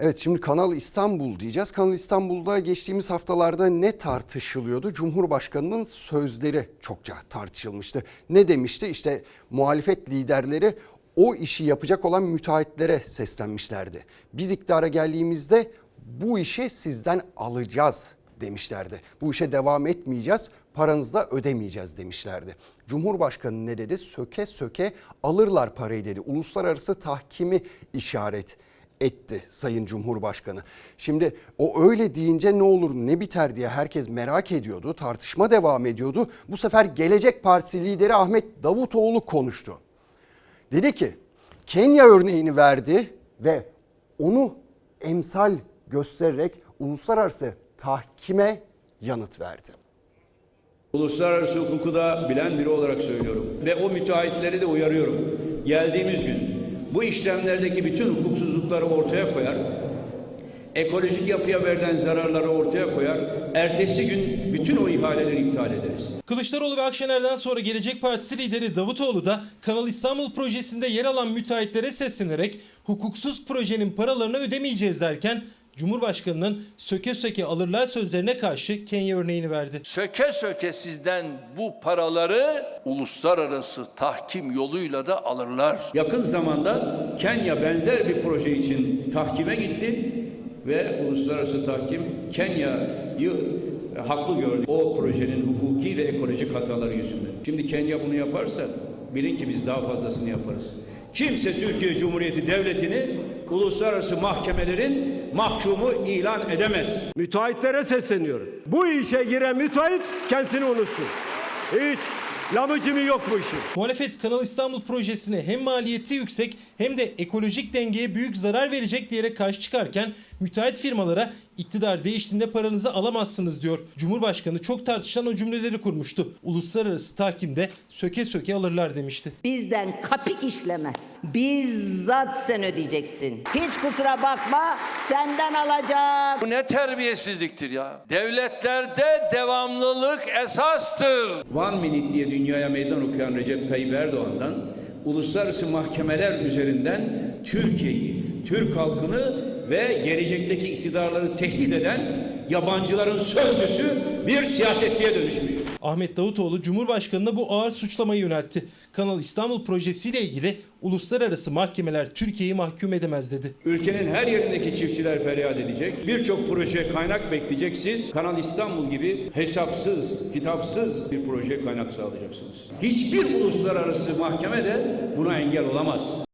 Evet şimdi Kanal İstanbul diyeceğiz. Kanal İstanbul'da geçtiğimiz haftalarda ne tartışılıyordu? Cumhurbaşkanının sözleri çokça tartışılmıştı. Ne demişti? İşte muhalefet liderleri o işi yapacak olan müteahhitlere seslenmişlerdi. Biz iktidara geldiğimizde bu işi sizden alacağız demişlerdi. Bu işe devam etmeyeceğiz, paranızı da ödemeyeceğiz demişlerdi. Cumhurbaşkanı ne dedi? Söke söke alırlar parayı dedi. Uluslararası tahkimi işaret etti Sayın Cumhurbaşkanı. Şimdi o öyle deyince ne olur ne biter diye herkes merak ediyordu. Tartışma devam ediyordu. Bu sefer Gelecek Partisi lideri Ahmet Davutoğlu konuştu. Dedi ki Kenya örneğini verdi ve onu emsal göstererek uluslararası tahkime yanıt verdi. Uluslararası hukuku da bilen biri olarak söylüyorum. Ve o müteahhitleri de uyarıyorum. Geldiğimiz gün bu işlemlerdeki bütün hukuksuzlukları ortaya koyar, ekolojik yapıya verilen zararları ortaya koyar, ertesi gün bütün o ihaleleri iptal ederiz. Kılıçdaroğlu ve Akşener'den sonra Gelecek Partisi lideri Davutoğlu da Kanal İstanbul projesinde yer alan müteahhitlere seslenerek hukuksuz projenin paralarını ödemeyeceğiz derken Cumhurbaşkanının söke söke alırlar sözlerine karşı Kenya örneğini verdi. söke söke sizden bu paraları uluslararası tahkim yoluyla da alırlar. Yakın zamanda Kenya benzer bir proje için tahkime gitti ve uluslararası tahkim Kenya'yı haklı gördü. O projenin hukuki ve ekolojik hataları yüzünden. Şimdi Kenya bunu yaparsa bilin ki biz daha fazlasını yaparız. Kimse Türkiye Cumhuriyeti Devleti'ni uluslararası mahkemelerin mahkumu ilan edemez. Müteahhitlere sesleniyorum. Bu işe giren müteahhit kendisini unutsun. Hiç lamıcımı yok bu işin. Muhalefet Kanal İstanbul projesine hem maliyeti yüksek hem de ekolojik dengeye büyük zarar verecek diyerek karşı çıkarken müteahhit firmalara iktidar değiştiğinde paranızı alamazsınız diyor. Cumhurbaşkanı çok tartışılan o cümleleri kurmuştu. Uluslararası tahkimde söke söke alırlar demişti. Bizden kapik işlemez. Bizzat sen ödeyeceksin. Hiç kusura bakma senden alacak. Bu ne terbiyesizliktir ya. Devletlerde devamlılık esastır. One Minute diye dünyaya meydan okuyan Recep Tayyip Erdoğan'dan uluslararası mahkemeler üzerinden Türkiye'yi, Türk halkını ve gelecekteki iktidarları tehdit eden yabancıların sözcüsü bir siyasetçiye dönüşmüş. Ahmet Davutoğlu Cumhurbaşkanı'na bu ağır suçlamayı yöneltti. Kanal İstanbul projesiyle ilgili uluslararası mahkemeler Türkiye'yi mahkum edemez dedi. Ülkenin her yerindeki çiftçiler feryat edecek. Birçok proje kaynak bekleyecek. Siz Kanal İstanbul gibi hesapsız, kitapsız bir proje kaynak sağlayacaksınız. Hiçbir uluslararası mahkeme de buna engel olamaz.